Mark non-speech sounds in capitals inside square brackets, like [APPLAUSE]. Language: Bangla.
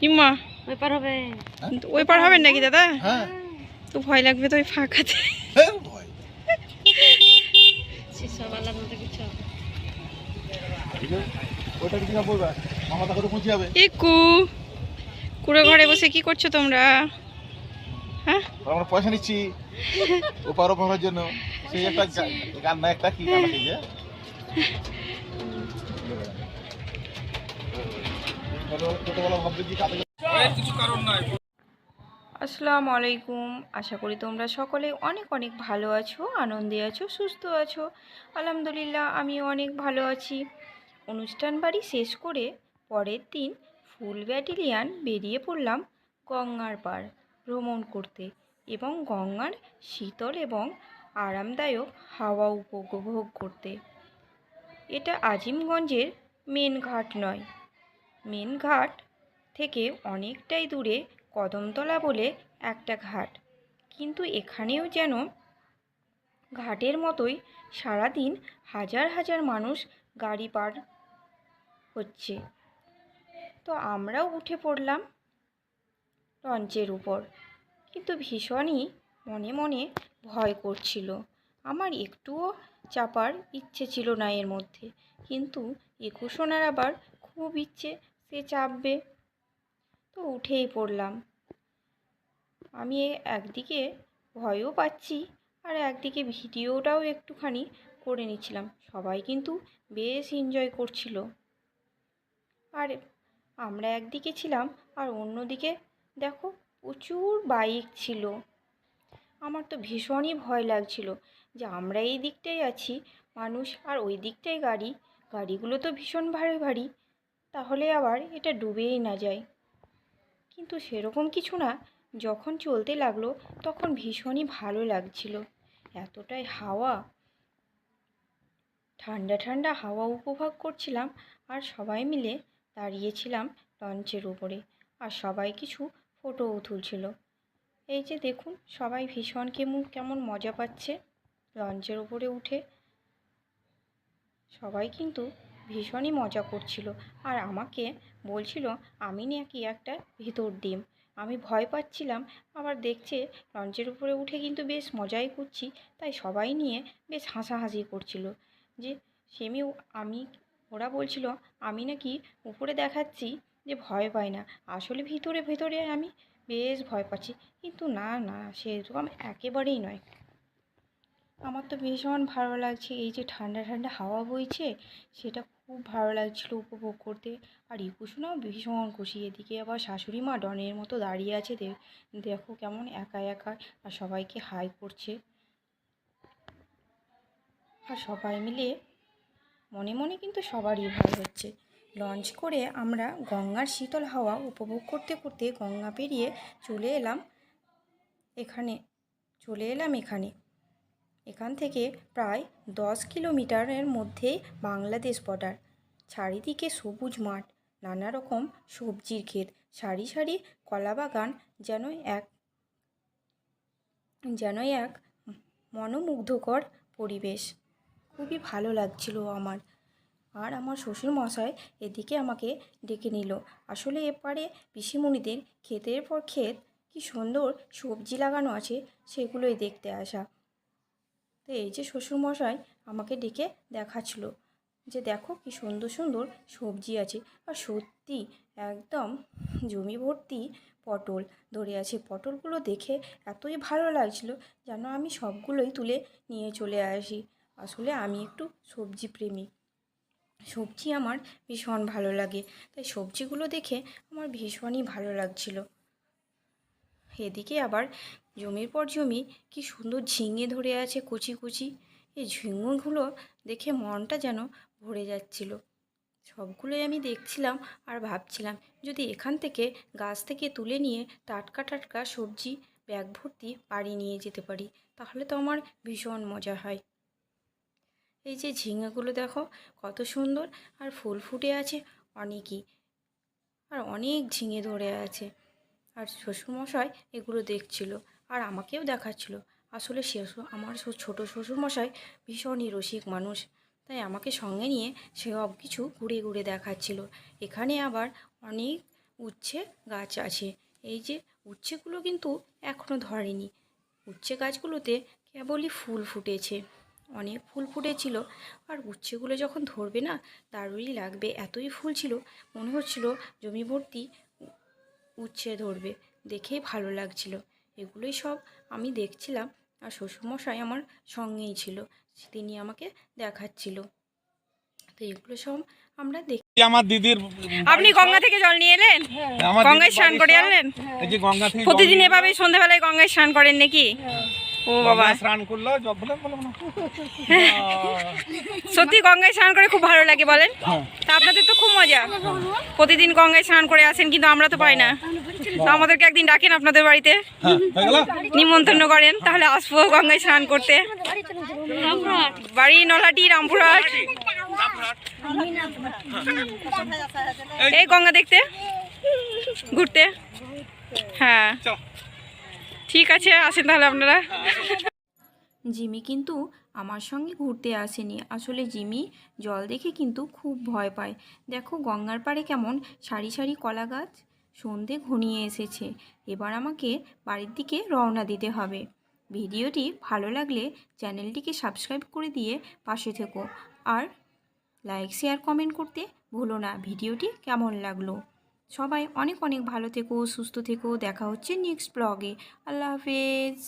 ইমা ওই পার হবে। ওই পার হবেন নাকি দাদা? হ্যাঁ। তো ভয় লাগবে তো ওই ফাঁকাতে। হ্যাঁ, হবে। কুড়ো ঘরে বসে কি করছ তোমরা? হ্যাঁ? আমরা পয়সা নিচ্ছি। জন্য। সেই একটা গা- গান না একটা কি গান আছে যে আসসালামু আলাইকুম। আশা করি তোমরা সকলে অনেক অনেক ভালো আছো, আনন্দে আছো, সুস্থ আছো। আলহামদুলিল্লাহ আমি অনেক ভালো আছি। অনুষ্ঠান বাড়ি শেষ করে পরের দিন ফুল ব্যাটালিয়ান বেরিয়ে পড়লাম গঙ্গার পার ভ্রমণ করতে এবং গঙ্গার শীতল এবং আরামদায়ক হাওয়া উপভোগ করতে। এটা আজিমগঞ্জের মেন ঘাট নয় মেন ঘাট থেকে অনেকটাই দূরে কদমতলা বলে একটা ঘাট। কিন্তু এখানেও যেন ঘাটের মতোই সারাদিন হাজার হাজার মানুষ গাড়ি পার হচ্ছে। তো আমরাও উঠে পড়লাম লঞ্চের উপর। কিন্তু ভীষণই মনে মনে ভয় করছিল। আমার একটুও চাপার ইচ্ছে ছিল না এর মধ্যে। কিন্তু একুশোনার আবার খুব ইচ্ছে সে চাপবে। তো উঠেই পড়লাম। আমি একদিকে ভয়ও পাচ্ছি আর একদিকে ভিডিওটাও একটুখানি করে নিচ্ছিলাম। সবাই কিন্তু বেশ এনজয় করছিল। আর আমরা একদিকে ছিলাম আর অন্যদিকে দেখো প্রচুর বাইক ছিল। আমার তো ভীষণই ভয় লাগছিল যে আমরা এই দিকটাই আছি, মানুষ আর ওই দিকটাই গাড়ি। গাড়িগুলো তো ভীষণ ভারী ভারী। তাহলে আবার এটা ডুবেই না যায়। কিন্তু সেরকম কিছু না, যখন চলতে লাগল তখন ভীষণই ভালো লাগছিল। এতটাই হাওয়া। ঠান্ডা ঠান্ডা হাওয়া উপভোগ করছিলাম আর সবাই মিলে দাঁড়িয়েছিলাম লঞ্চের উপরে আর সবাই কিছু ফটোও তুলছিল। এই যে দেখুন, সবাই ভীষণ কেমন কেমন মজা পাচ্ছে। লঞ্চের উপরে উঠে সবাই কিন্তু ভীষণই মজা করছিল। আর আমাকে বলছিল, আমি নাকি একটা ভিতর ডিম। আমি ভয় পাচ্ছিলাম। আবার দেখছে, লঞ্চের উপরে উঠে কিন্তু বেশ মজাই করছি। তাই সবাই নিয়ে বেশ হাসাহাসি করছিল। যে সেমিও আমি, ওরা বলছিল, আমি নাকি উপরে দেখাচ্ছি যে ভয় পাই না। আসলে ভিতরে ভিতরে আমি বেশ ভয় পাচ্ছি। কিন্তু না না সেরকম একেবারেই নয়। আমার তো ভীষণ ভালো লাগছে। এই যে ঠান্ডা ঠান্ডা হাওয়া বইছে, সেটা খুব ভালো লাগছিল উপভোগ করতে। আর ইকুশনাও ভীষণ খুশি। এদিকে আবার শাশুড়ি মা ডনের মতো দাঁড়িয়ে আছে। দেখো কেমন একা একা। আর সবাইকে হাই করছে। আর সবাই মিলে মনে মনে কিন্তু সবারই ভয় হচ্ছে। লঞ্চ করে আমরা গঙ্গার শীতল হাওয়া উপভোগ করতে করতে গঙ্গা পেরিয়ে চলে এলাম এখানে, চলে এলাম এখানে। এখান থেকে প্রায় দশ কিলোমিটারের মধ্যেই বাংলাদেশ বর্ডার চারিদিকে সবুজ মাঠ, নানা রকম সবজির ক্ষেত, সারি সারি কলা বাগান যেন এক যেন এক মনোমুগ্ধকর পরিবেশ। খুবই ভালো লাগছিল আমার। আর আমার শ্বশুর মশাই এদিকে আমাকে ডেকে নিল। আসলে এপারে পিসিমণিদের ক্ষেতের পর ক্ষেত কি সুন্দর সবজি লাগানো আছে, সেগুলোই দেখতে আসা। তো এই যে শ্বশুরমশাই আমাকে ডেকে দেখাচ্ছিল যে দেখো কি সুন্দর সুন্দর সবজি আছে। আর সত্যি একদম জমি ভর্তি পটল ধরে আছে। পটলগুলো দেখে এতই ভালো লাগছিল যেন আমি সবগুলোই তুলে নিয়ে চলে আসি। আসলে আমি একটু সবজি প্রেমী। সবজি আমার ভীষণ ভালো লাগে। তাই সবজিগুলো দেখে আমার ভীষণই ভালো লাগছিল। এদিকে আবার জমির পর জমি কি সুন্দর ঝিঙে ধরে আছে কুচি কুচি। এই ঝিঙেগুলো দেখে মনটা যেন ভরে যাচ্ছিল। সবগুলোই আমি দেখছিলাম আর ভাবছিলাম, যদি এখান থেকে গাছ থেকে তুলে নিয়ে টাটকা টাটকা সবজি ব্যাগ ভর্তি বাড়ি নিয়ে যেতে পারি, তাহলে তো আমার ভীষণ মজা হয়। এই যে ঝিঙেগুলো দেখো, কত সুন্দর আর ফুল ফুটে আছে অনেকই, আর অনেক ঝিঙে ধরে আছে। আর শ্বশুরমশাই এগুলো দেখছিল। আর আমাকেও দেখাচ্ছিল। আসলে শেষু আমার ছোটো শ্বশুরমশাই ভীষণই রসিক মানুষ। তাই আমাকে সঙ্গে নিয়ে সব কিছু ঘুরে ঘুরে দেখাচ্ছিল। এখানে আবার অনেক উচ্ছে গাছ আছে। এই যে উচ্ছেগুলো কিন্তু এখনও ধরেনি। উচ্ছে গাছগুলোতে কেবলই ফুল ফুটেছে। অনেক ফুল ফুটেছিল। আর উচ্ছেগুলো যখন ধরবে না, দারুণই লাগবে। এতই ফুল ছিল, মনে হচ্ছিল জমি ভর্তি উচ্ছে ধরবে। দেখেই ভালো লাগছিল। এগুলোই সব আমি দেখছিলাম আর শ্বশুরমশাই আমার সঙ্গেই ছিল তিনি আমাকে দেখাচ্ছিল। তো এগুলো সব আমরা দেখি আমার দিদির আপনি গঙ্গা থেকে জল নিয়ে এলেন? গঙ্গায় স্নান করে আনলেন? এই যে গঙ্গা থেকে প্রতিদিন এভাবেই এভাবে সন্ধ্যাবেলায় গঙ্গায় স্নান করেন নাকি? ও বাবা। স্নান করল [LAUGHS] সত্যি গঙ্গায় স্নান করে খুব ভালো লাগে বলেন? হ্যাঁ। তা আপনাদের তো খুব মজা। প্রতিদিন গঙ্গায় স্নান করে আসেন কিন্তু আমরা তো পাই না। তো আমাদেরকে একদিন ডাকেন আপনাদের বাড়িতে। হ্যাঁ নিমন্ত্রণ করেন তাহলে আসব গঙ্গায় স্নান করতে। বাড়ি নলাটি রামপুরহাট। এই গঙ্গা দেখতে ঘুরতে। হ্যাঁ। ঠিক আছে, আসেন তাহলে আপনারা। জিমি কিন্তু আমার সঙ্গে ঘুরতে আসেনি। আসলে জিমি জল দেখে কিন্তু খুব ভয় পায়। দেখো গঙ্গার পাড়ে কেমন সারি সারি কলা গাছ সন্ধে ঘনিয়ে এসেছে। এবার আমাকে বাড়ির দিকে রওনা দিতে হবে। ভিডিওটি ভালো লাগলে চ্যানেলটিকে সাবস্ক্রাইব করে দিয়ে পাশে থেকো। আর লাইক, শেয়ার, কমেন্ট করতে ভুলো না। ভিডিওটি কেমন লাগল? সবাই অনেক অনেক ভালো থেকো সুস্থ থেকো দেখা হচ্ছে নেক্সট ব্লগে আল্লাহ হাফেজ।